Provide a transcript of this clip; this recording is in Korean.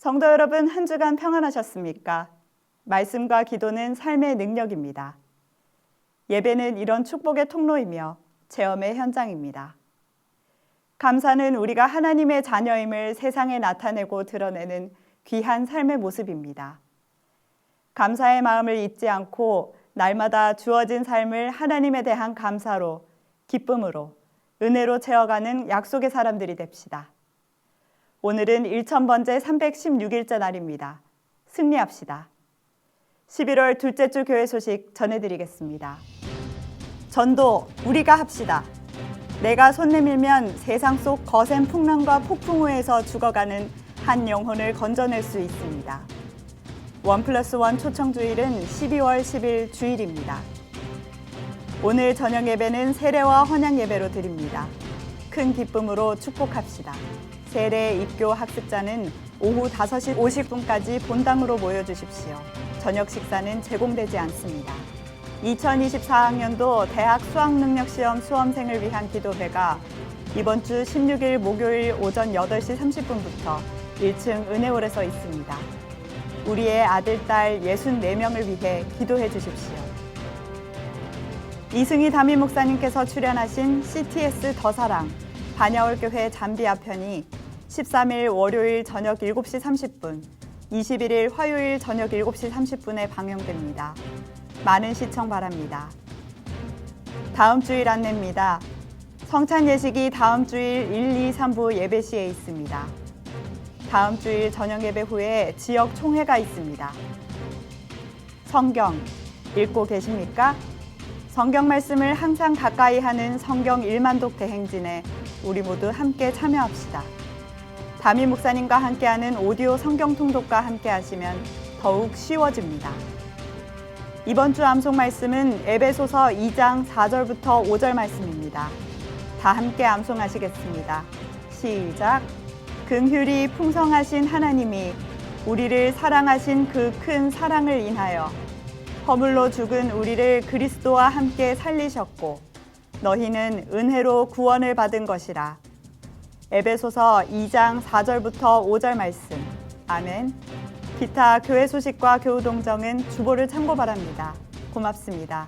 성도 여러분, 한 주간 평안하셨습니까? 말씀과 기도는 삶의 능력입니다. 예배는 이런 축복의 통로이며 체험의 현장입니다. 감사는 우리가 하나님의 자녀임을 세상에 나타내고 드러내는 귀한 삶의 모습입니다. 감사의 마음을 잊지 않고 날마다 주어진 삶을 하나님에 대한 감사로, 기쁨으로, 은혜로 채워가는 약속의 사람들이 됩시다. 오늘은 1000번째 316일째 날입니다. 승리합시다. 11월 둘째 주 교회 소식 전해드리겠습니다. 전도 우리가 합시다. 내가 손 내밀면 세상 속 거센 풍랑과 폭풍우에서 죽어가는 한 영혼을 건져낼 수 있습니다. 원 플러스 원 초청 주일은 12월 10일 주일입니다. 오늘 저녁 예배는 세례와 헌양 예배로 드립니다. 큰 기쁨으로 축복합시다. 세례 입교 학습자는 오후 5시 50분까지 본당으로 모여주십시오. 저녁 식사는 제공되지 않습니다. 2024학년도 대학 수학능력시험 수험생을 위한 기도회가 이번 주 16일 목요일 오전 8시 30분부터 1층 은혜홀에서 있습니다. 우리의 아들, 딸 64명을 위해 기도해 주십시오. 이승희 담임 목사님께서 출연하신 CTS 더사랑 반야월교회 잠비아 편이 13일 월요일 저녁 7시 30분, 21일 화요일 저녁 7시 30분에 방영됩니다. 많은 시청 바랍니다. 다음 주일 안내입니다. 성찬 예식이 다음 주일 1, 2, 3부 예배 시에 있습니다. 다음 주일 저녁 예배 후에 지역 총회가 있습니다. 성경 읽고 계십니까? 성경 말씀을 항상 가까이 하는 성경 1만독 대행진에 우리 모두 함께 참여합시다. 담임 목사님과 함께하는 오디오 성경 통독과 함께 하시면 더욱 쉬워집니다. 이번 주 암송 말씀은 에베소서 2장 4절부터 5절 말씀입니다. 다 함께 암송하시겠습니다. 시작. 긍휼이 풍성하신 하나님이 우리를 사랑하신 그 큰 사랑을 인하여 허물로 죽은 우리를 그리스도와 함께 살리셨고 너희는 은혜로 구원을 받은 것이라. 에베소서 2장 4절부터 5절 말씀. 아멘. 기타 교회 소식과 교우 동정은 주보를 참고 바랍니다. 고맙습니다.